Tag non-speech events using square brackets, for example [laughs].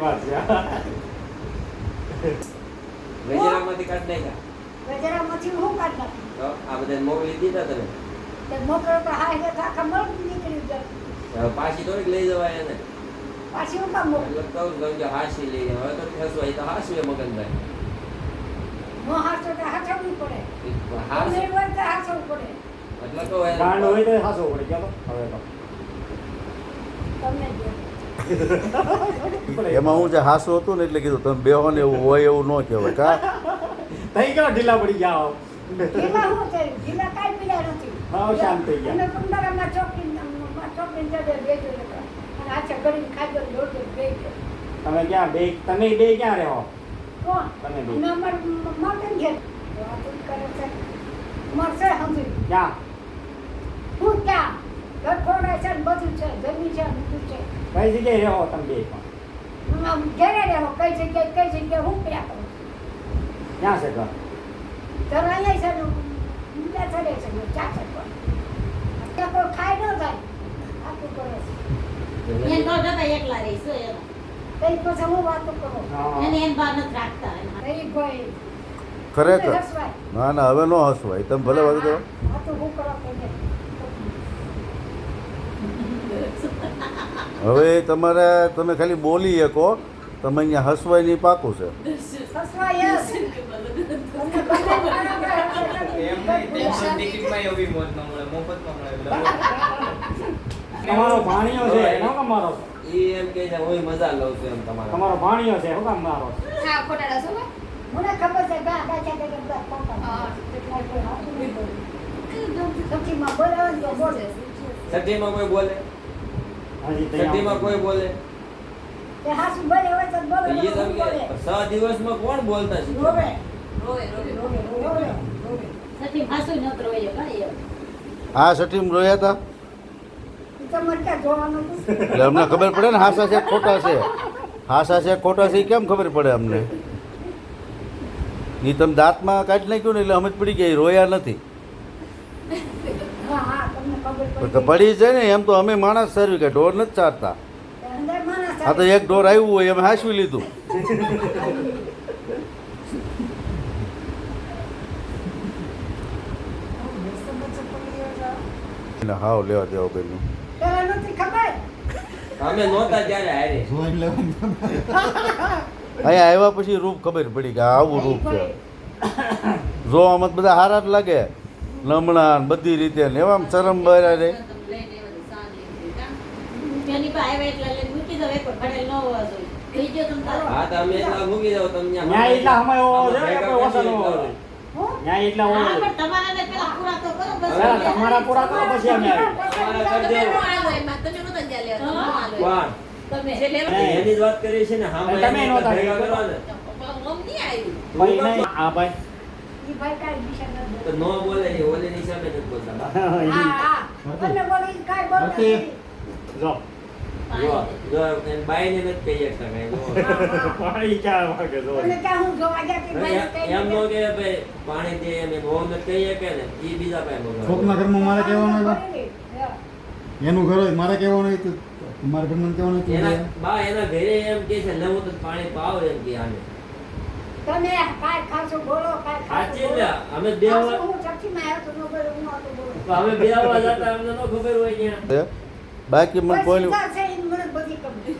વાત છે ગજરામાંથી કાઢ નાખ્યા? ગજરામાંથી હું કાઢ નાખી? તો આ બધા મોકલી દીધા તમે? તે મોકલો તો હા એટલે તો મળ નીકળી જાય. પાછી થોડીક લઈ જવાય એને. પાછી હું કામ મોકલું? એટલે કહું કે હાસી લઈ હવે તો ખસવાય તો હાસવે મગનભાઈ. નો તો પડે. હાસ હોય તો પડે. એટલે તો હોય તો હાસો પડે ચાલો. હવે તો. તમને [laughs] એમાં હું જે હાસું હતું ને એટલે કીધું તમે બેહો ને એવું હોય એવું ન કહેવાય. કા? થઈ ગયો ઢીલા પડી બેજો તમે ક્યાં બે તમે બે ક્યાં રહો? કોણ? તમે બે. અમાર માઉન્ટેન ઘેર? વાતું કરે છે. મરસે સમજી ક્યાં? હું ક્યાં? ગઠોડા છે ને બધું છે જમીન છે ને બધું છે. કઈ જગ્યાએ રહો તમે બે પણ? આમ ઘેરે રહેવો કઈ જગ્યાએ કઈ જગ્યાએ હું ક્યાં કરું ક્યાં છે ઘર? ઘર અહીંયા છે ને છડે છે ચા છે ત્યાં કોઈ ખાઈ ન થાય આટલું કરે છે. એને તો જતા એકલા રહીશું એમાં. કઈ પછી હું વાતો કરું. એને એમ બહાર નથી રાખતા. કોઈ ખરેખર? ના ના હવે નો હસવાય. તમે ભલે વાત કરો હું કરો [laughs] હવે તમારે તમે ખાલી બોલી શકો. તમે અહીંયા હસવાય નહીં પાકું છે. તમારો ભાણિયો છે એનો કે મારો ઈ એમ કહે છે હું મજા લઉં છું એમ તમારા. તમારો ભાણિયો છે શું કામ મારો. મને ખબર છે ગા ગા છે કે ગા પાપા એટલે કોઈ હાથું નહીં બોલે. સખીમાં બોલાવે ને તો બોલે. છઠ્ઠીમાં કોઈ બોલે? હજી છઠ્ઠીમાં કોઈ બોલે? છ દિવસમાં કોણ બોલતા. આ સટીમ રોયા હતા? અમને ખબર પડે ને હાસા છે ખોટા છે. હાસા છે ખોટા છે એ કેમ ખબર પડે અમને? એ તમે દાંતમાં કાઢી નાખ્યું ને એટલે અમે પડી ગઈ રોયા નથી હા હા તમને ખબર પણ તો પડી છે ને એમ તો અમે માણસ સર્વી કે ઢોર નથી ચારતા. હા આ તો એક ઢોર આવ્યું હોય અમે હાસવી લીધું. હાવ લેવા દેવો બેનું અમે નહોતા ત્યારે હારે. અહીંયા આવ્યા પછી રૂપ ખબર પડી કે આવું રૂપ છે. [laughs] જોવામાં તો બધા હારા જ લાગે. લમણા બધી રીતે ને એવા શરમ ભર્યા રે તમારા પૂરા કરો પછી અમે આવીએ. તમારા કરી દેવું. કોણ? તમે. એની વાત કરી છે ને હા તમે નહોતા આ ભાઈ. તો નો બોલે એ ઓલીની સામે નથી બોલતા હા હા બોલે ઈ બોલે નથી. નથી. જો. જો જો એમ બાઈને નથી કહી શકતા કાંઈ પાણી ક્યાં વાગે જો. તમને ક્યાં હું જોવા ગયા તી ભાઈ કઈ એમ નો કે ભાઈ પાણી દે એમ એમ નથી કહી શકે ને ઈ બીજા પાસે મગાવે. કોકના ઘરમાં મારે કહેવાનું. એનું ઘર હોય મારે કહેવાનું મારા ઘરમાં કહેવાનું હોય તો એના મેં- બા એના ઘરે એમ કે છે લેવું તો પાણી પાવ એમ કે આને તમે બોલો સાચી અમે બે ખાશો વાર હું ચઠ્ઠીમાં આવ્યો તો ન બોલો, હું નહોતો બોલો. અમે બે વાર જતા અમને નો ખબર હોય ક્યાં. બાકી મને કોઈ છે મને બધી ખબર.